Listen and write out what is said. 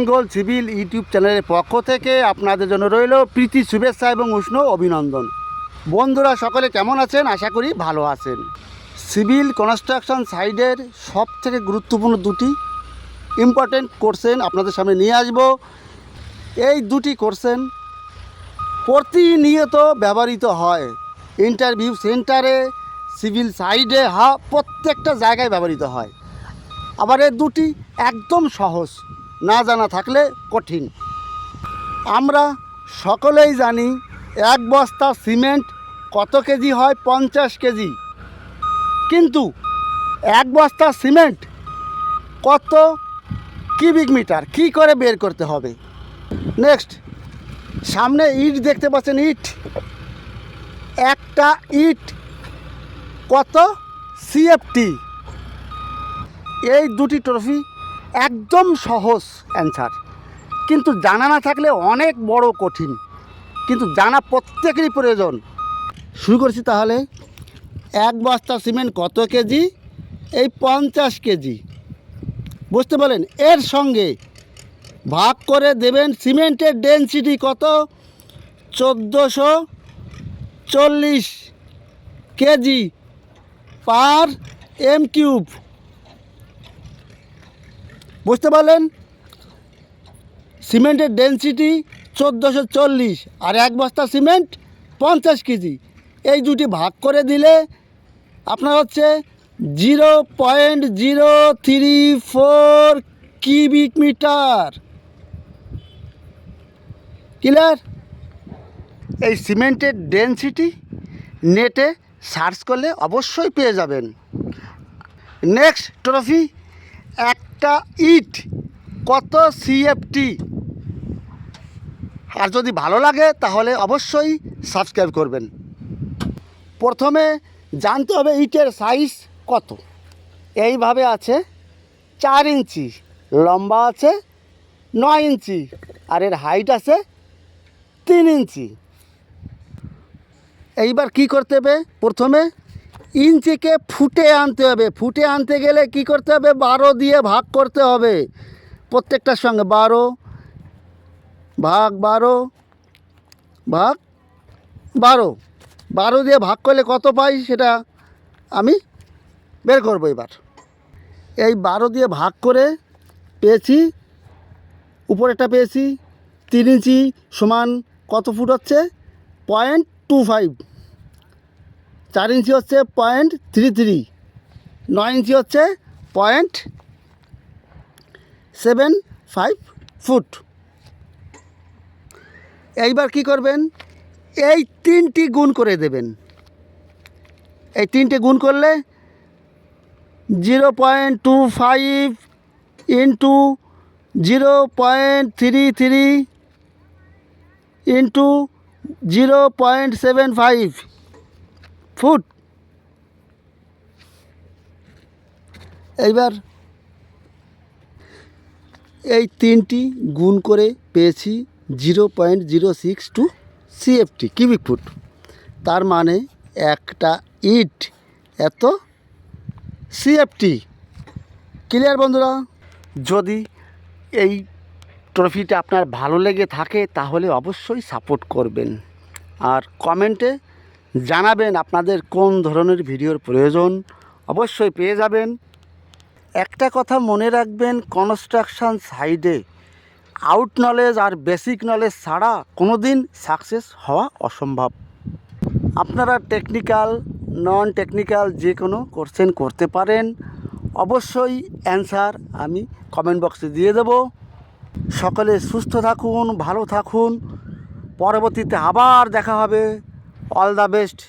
Bengal civil YouTube চ্যানেলের পক্ষ থেকে আপনাদের জন্য রইল প্রীতি শুভেচ্ছা এবং উষ্ণ অভিনন্দন। বন্ধুরা, সকলে কেমন আছেন? আশা করি ভালো আছেন। সিভিল কনস্ট্রাকশন সাইডের সব থেকে গুরুত্বপূর্ণ দুটি ইম্পর্টেন্ট কোর্সেন আপনাদের সামনে নিয়ে আসব। এই দুটি কোর্সেন প্রতিনিয়ত ব্যবহৃত হয়। ইন্টারভিউ সেন্টারে সিভিল সাইডে হা প্রত্যেকটা জায়গায় ব্যবহৃত হয়। আবার এর দুটি একদম সহজ। না জানা থাকলে কঠিন। আমরা সকলেই জানি এক বস্তা সিমেন্ট কত কেজি হয়? পঞ্চাশ কেজি। কিন্তু এক বস্তা সিমেন্ট কত কিউবিক মিটার? কী করে বের করতে হবে? নেক্সট, সামনে ইট দেখতে পাচ্ছেন ইট। একটা ইট কত? সিএফটি। এই দুটি ট্রফি একদম সহজ অ্যান্সার কিন্তু জানা না থাকলে অনেক বড় কঠিন। কিন্তু জানা প্রত্যেকেরই প্রয়োজন। শুরু করছি তাহলে। এক বস্তা সিমেন্ট কত কেজি? এই পঞ্চাশ কেজি। বুঝতে পারলেন? এর সঙ্গে ভাগ করে দেবেন সিমেন্টের ডেনসিটি কত? চোদ্দোশো চল্লিশ কেজি পার এম কিউব বুঝতে পারলেন? সিমেন্টের ডেনসিটি চোদ্দোশো চল্লিশ আর এক বস্তা সিমেন্ট পঞ্চাশ কেজি। এই দুটি ভাগ করে দিলে আপনার হচ্ছে zero point zero three four cubic meter. Clear? এই সিমেন্টের ডেনসিটি নেটে সার্চ করলে অবশ্যই পেয়ে যাবেন। নেক্সট ট্রফি একটা ইট, কত সিএফটি আর যদি ভালো লাগে, তাহলে অবশ্যই সাবস্ক্রাইব করবেন। প্রথমে জানতে হবে ইটের সাইজ কত। এইভাবে আছে, চার ইঞ্চি, লম্বা আছে, নয় ইঞ্চি, আর এর হাইট আছে তিন ইঞ্চি। এইবার কি করতে হবে? প্রথমে ইঞ্চিকে ফুটে আনতে হবে। ফুটে আনতে গেলে কি করতে হবে? বারো দিয়ে ভাগ করতে হবে। প্রত্যেকটার সঙ্গে বারো ভাগ বারো ভাগ বারো। বারো দিয়ে ভাগ করলে কত পাই সেটা আমি বের করব এবার। এই বারো দিয়ে ভাগ করে পেয়েছি উপরেরটা পেয়েছি, তিন ইঞ্চি সমান কত ফুট হচ্ছে? Point two five. চার ইঞ্চি হচ্ছে পয়েন্ট থ্রি থ্রি নয় ইঞ্চি হচ্ছে পয়েন্ট সেভেন ফাইভ ফুট এইবার কি করবেন? এই তিনটি গুণ করে দেবেন। এই তিনটে গুণ করলে zero point two five into zero point three three into zero point seven five feet. এইবার এই তিনটি গুণ করে পেয়েছি zero point zero six two CFT cubic feet তার মানে একটা ইট। এত সিএফটি ক্লিয়ার বন্ধুরা? যদি এই ট্রফিটা আপনার ভালো লেগে থাকে, তাহলে অবশ্যই সাপোর্ট করবেন। আর কমেন্টে জানাবেন আপনাদের কোন ধরনের ভিডিওর প্রয়োজন। অবশ্যই পেয়ে যাবেন। একটা কথা মনে রাখবেন কনস্ট্রাকশন সাইডে আউট নলেজ আর বেসিক নলেজ ছাড়া কোনো দিন সাকসেস হওয়া অসম্ভব। আপনারা টেকনিক্যাল নন টেকনিক্যাল যে কোনো কোশ্চেন করতে পারেন। অবশ্যই অ্যান্সার আমি কমেন্ট বক্সে দিয়ে দেব। সকলে সুস্থ থাকুন, ভালো থাকুন। পরবর্তীতে আবার দেখা হবে। All the best